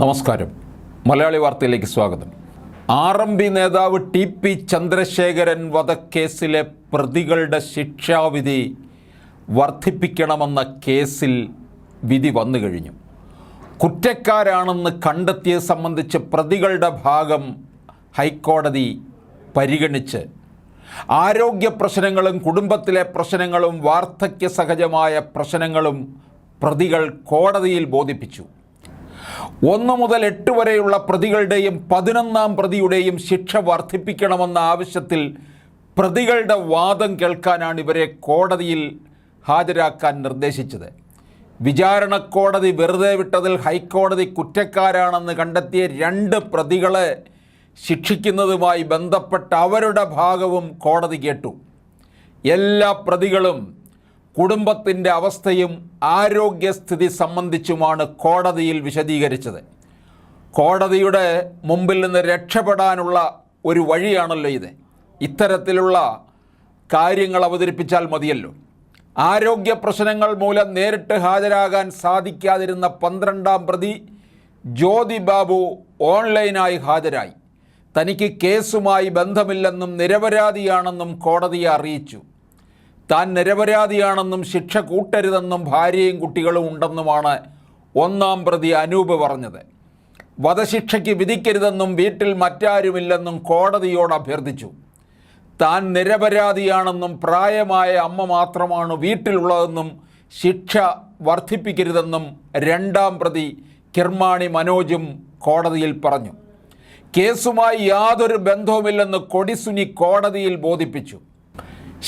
നമസ്കാരം. മലയാളി വാർത്തയിലേക്ക് സ്വാഗതം. ആർ എം പി നേതാവ് ടി പി ചന്ദ്രശേഖരൻ വധക്കേസിലെ പ്രതികളുടെ ശിക്ഷാവിധി വർദ്ധിപ്പിക്കണമെന്ന കേസിൽ വിധി വന്നു കഴിഞ്ഞു. കുറ്റക്കാരാണെന്ന് കണ്ടെത്തിയത് സംബന്ധിച്ച് പ്രതികളുടെ ഭാഗം ഹൈക്കോടതി പരിഗണിച്ച്. ആരോഗ്യ പ്രശ്നങ്ങളും കുടുംബത്തിലെ പ്രശ്നങ്ങളും വാർദ്ധക്യ സഹജമായ പ്രശ്നങ്ങളും പ്രതികൾ കോടതിയിൽ ബോധിപ്പിച്ചു. ഒന്ന് മുതൽ എട്ട് വരെയുള്ള പ്രതികളുടെയും പതിനൊന്നാം പ്രതിയുടെയും ശിക്ഷ വർദ്ധിപ്പിക്കണമെന്ന ആവശ്യത്തിൽ പ്രതികളുടെ വാദം കേൾക്കാനാണ് ഇവരെ കോടതിയിൽ ഹാജരാക്കാൻ നിർദ്ദേശിച്ചത്. വിചാരണ കോടതി വെറുതെ വിട്ടതിൽ ഹൈക്കോടതി കുറ്റക്കാരാണെന്ന് കണ്ടെത്തിയ രണ്ട് പ്രതികളെ ശിക്ഷിക്കുന്നതുമായി ബന്ധപ്പെട്ട അവരുടെ ഭാഗവും കോടതി കേട്ടു. എല്ലാ പ്രതികളും കുടുംബത്തിന്റെ അവസ്ഥയും ആരോഗ്യസ്ഥിതി സംബന്ധിച്ചുമാണ് കോടതിയിൽ വിശദീകരിച്ചത്. കോടതിയുടെ മുമ്പിൽ നിന്ന് രക്ഷപ്പെടാനുള്ള ഒരു വഴിയാണല്ലോ ഇത്. ഇത്തരത്തിലുള്ള കാര്യങ്ങൾ അവതരിപ്പിച്ചാൽ മതിയല്ലോ. ആരോഗ്യ പ്രശ്നങ്ങൾ മൂലം നേരിട്ട് ഹാജരാകാൻ സാധിക്കാതിരുന്ന പന്ത്രണ്ടാം പ്രതി ജ്യോതി ബാബു ഓൺലൈനായി ഹാജരായി. തനിക്ക് കേസുമായി ബന്ധമില്ലെന്നും നിരപരാധിയാണെന്നും കോടതിയെ അറിയിച്ചു. താൻ നിരപരാധിയാണെന്നും ശിക്ഷ കൂട്ടരുതെന്നും ഭാര്യയും കുട്ടികളും ഉണ്ടെന്നുമാണ് ഒന്നാം പ്രതി അനൂപ് പറഞ്ഞത്. വധശിക്ഷയ്ക്ക് വിധിക്കരുതെന്നും വീട്ടിൽ മറ്റാരുമില്ലെന്നും കോടതിയോട് അഭ്യർത്ഥിച്ചു. താൻ നിരപരാധിയാണെന്നും പ്രായമായ അമ്മ മാത്രമാണ് വീട്ടിലുള്ളതെന്നും ശിക്ഷ വർദ്ധിപ്പിക്കരുതെന്നും രണ്ടാം പ്രതി കിർമാണി മനോജും കോടതിയിൽ പറഞ്ഞു. കേസുമായി യാതൊരു ബന്ധവുമില്ലെന്ന് കൊടിസുനി കോടതിയിൽ ബോധിപ്പിച്ചു.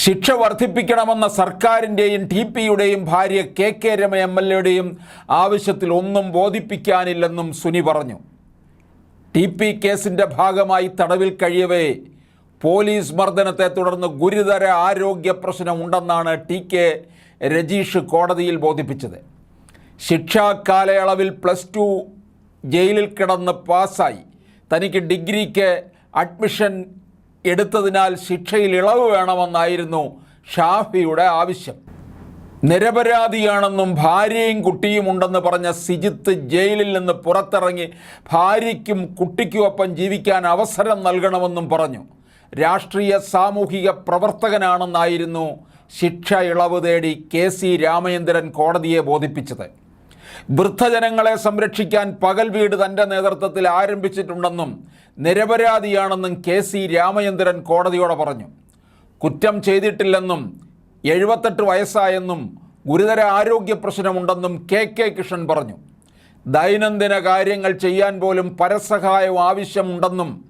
ശിക്ഷ വർദ്ധിപ്പിക്കണമെന്ന സർക്കാരിന്റെയും ടി പിയുടെയും ഭാര്യ K K Rema M L എയുടെയും ആവശ്യത്തിൽ ഒന്നും ബോധിപ്പിക്കാനില്ലെന്നും സുനി പറഞ്ഞു. ടി പി കേസിന്റെ ഭാഗമായി തടവിൽ കഴിയവേ പോലീസ് മർദ്ദനത്തെ തുടർന്ന് ഗുരുതര ആരോഗ്യ പ്രശ്നം ഉണ്ടെന്നാണ് ടി കെ രജീഷ് കോടതിയിൽ ബോധിപ്പിച്ചത്. ശിക്ഷാ കാലയളവിൽ പ്ലസ് ടു ജയിലിൽ കിടന്ന് പാസ്സായി. തനിക്ക് ഡിഗ്രിക്ക് അഡ്മിഷൻ എടുത്തതിനാൽ ശിക്ഷയിൽ ഇളവ് വേണമെന്നായിരുന്നു ഷാഫിയുടെ ആവശ്യം. നിരപരാധിയാണെന്നും ഭാര്യയും കുട്ടിയും ഉണ്ടെന്ന് പറഞ്ഞ സിജിത്ത് ജയിലിൽ നിന്ന് പുറത്തിറങ്ങി ഭാര്യയ്ക്കും കുട്ടിക്കുമൊപ്പം ജീവിക്കാൻ അവസരം നൽകണമെന്നും പറഞ്ഞു. രാഷ്ട്രീയ സാമൂഹിക പ്രവർത്തകനാണെന്നായിരുന്നു ശിക്ഷ ഇളവ് തേടി കെ സി രാമചന്ദ്രൻ കോടതിയെ ബോധിപ്പിച്ചത്. വൃദ്ധജനങ്ങളെ സംരക്ഷിക്കാൻ പകൽ വീട് തന്റെ നേതൃത്വത്തിൽ ആരംഭിച്ചിട്ടുണ്ടെന്നും നിരപരാധിയാണെന്നും കെ സി രാമചന്ദ്രൻ കോടതിയോട് പറഞ്ഞു. കുറ്റം ചെയ്തിട്ടില്ലെന്നും എഴുപത്തെട്ട് വയസ്സായെന്നും ഗുരുതര ആരോഗ്യ പ്രശ്നമുണ്ടെന്നും കെ കെ കൃഷ്ണൻ പറഞ്ഞു. ദൈനംദിന കാര്യങ്ങൾ ചെയ്യാൻ പോലും പരസഹായം ആവശ്യമുണ്ടെന്നും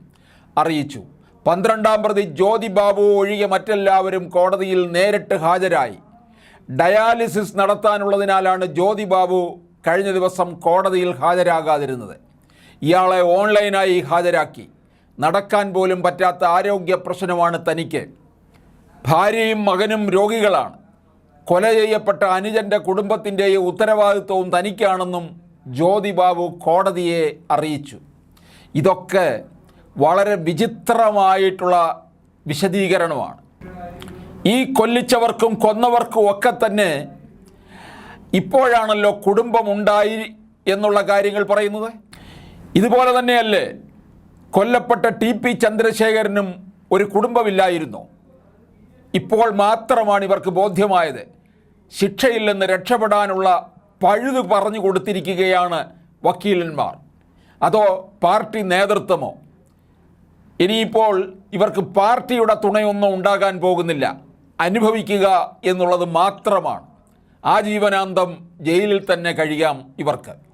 അറിയിച്ചു. പന്ത്രണ്ടാം പ്രതി ജ്യോതി ബാബു ഒഴികെ മറ്റെല്ലാവരും കോടതിയിൽ നേരിട്ട് ഹാജരായി. ഡയാലിസിസ് നടത്താനുള്ളതിനാലാണ് ജ്യോതി ബാബു കഴിഞ്ഞ ദിവസം കോടതിയിൽ ഹാജരാകാതിരുന്നത്. ഇയാളെ ഓൺലൈനായി ഹാജരാക്കി. നടക്കാൻ പോലും പറ്റാത്ത ആരോഗ്യ പ്രശ്നമാണ് തനിക്ക്. ഭാര്യയും മകനും രോഗികളാണ്. കൊല ചെയ്യപ്പെട്ട അനുജന്റെ കുടുംബത്തിന്റെയും ഉത്തരവാദിത്വവും തനിക്കാണെന്നും ജ്യോതിബാബു കോടതിയെ അറിയിച്ചു. ഇതൊക്കെ വളരെ വിചിത്രമായിട്ടുള്ള വിശദീകരണമാണ്. ഈ കൊല്ലിച്ചവർക്കും കൊന്നവർക്കും ഒക്കെ തന്നെ ഇപ്പോഴാണല്ലോ കുടുംബമുണ്ടായി എന്നുള്ള കാര്യങ്ങൾ പറയുന്നത്? ഇതുപോലെ തന്നെയല്ലേ കൊല്ലപ്പെട്ട ടി പി ചന്ദ്രശേഖരനും ഒരു കുടുംബമില്ലായിരുന്നു. ഇപ്പോൾ മാത്രമാണ് ഇവർക്ക് ബോധ്യമായത്. ശിക്ഷയിൽ നിന്ന് രക്ഷപ്പെടാനുള്ള പഴുത് പറഞ്ഞു കൊടുത്തിരിക്കുകയാണ് വക്കീലന്മാർ. അതോ പാർട്ടി നേതൃത്വമോ? ഇനിയിപ്പോൾ ഇവർക്ക് പാർട്ടിയുടെ തുണയൊന്നും ഉണ്ടാകാൻ പോകുന്നില്ല. അനുഭവിക്കുക എന്നുള്ളത് മാത്രമാണ്. ആജീവനാന്തം ജയിലിൽ തന്നെ കഴിയാം ഇവർക്ക്.